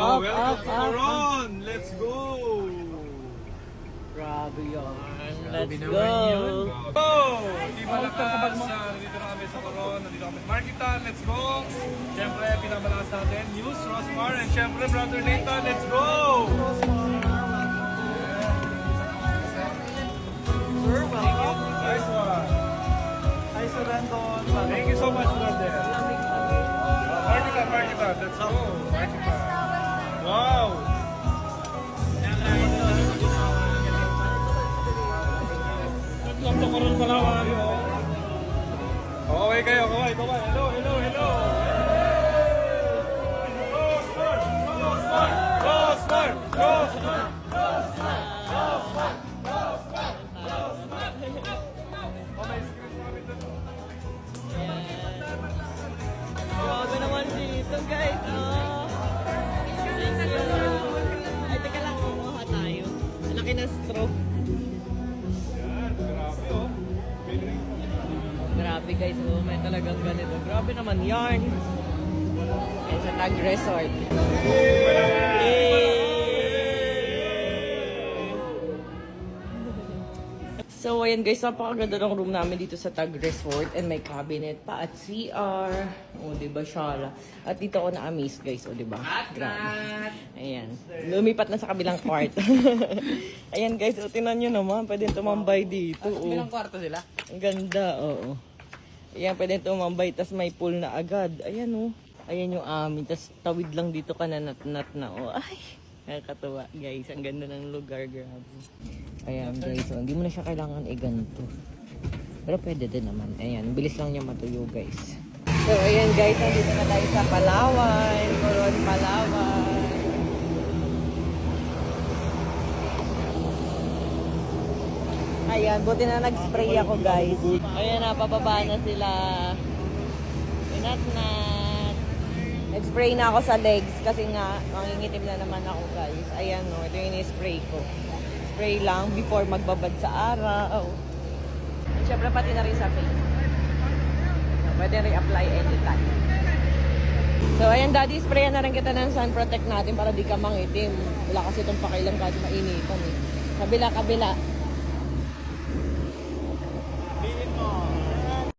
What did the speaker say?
Up, welcome up, up! Let's go! Grabe yun. Let's go. Go! Team Malakas, uh, nandito na kami sa Coron, nandito kami sa Markitan, let's go! Siyempre, pinamalakas natin, News, Rosmar, and siyempre, Brother Nathan, let's go! Sir, welcome. Nice one! Hi, Sir. Thank you so much, brother! Markitan, Markitan, let's go! Coron Palawan. Okay kayo, kaway, kaway. Hello, hello, hello! Rosmar! Rosmar! Rosmar! Grabe guys. Oh, may talagang ganito. Grabe naman yarn. Yan sa Tag Resort. Yay! So, ayan guys, napakaganda ng room namin dito sa Tag Resort and may cabinet pa at CR. O, di ba, Shala? At dito ako na-amaze guys, o, di ba? Grabe. Ayan. Lumipat na sa kabilang part. ayan guys, o, tinan nyo naman. Pwede tumambay dito. O. Bilang kwarto sila? Ang ganda, oo. Ayan, pwede tumambay, tas may pool na agad. Ayan, oh. Ayan yung amin, tas tawid lang dito ka na nat-nat na, oh. Ay, nakakatuwa, guys. Ang ganda ng lugar, grabe. Ayan, guys, oh. Hindi mo na siya kailangan iganto. Pero pwede din naman. Ayan, bilis lang niya matuyo, guys. So, ayan, guys, nandito na tayo sa Palawan. Coron, Palawan. Ayan, buti na nag-spray ako guys. Ayan na, pababa na sila. Inat-nat. Nag-spray na ako sa legs kasi nga, mangingitim na naman ako guys. Ayan no, ito yung spray ko. Spray lang before magbabad sa araw. At syempre pati na rin sa face. Pwede re-apply anytime. So, ayan, daddy, sprayan na rin kita ng sun protect natin para di ka mangitim. Wala kasi itong pakailan kahit mainitan eh. Kabila, kabila.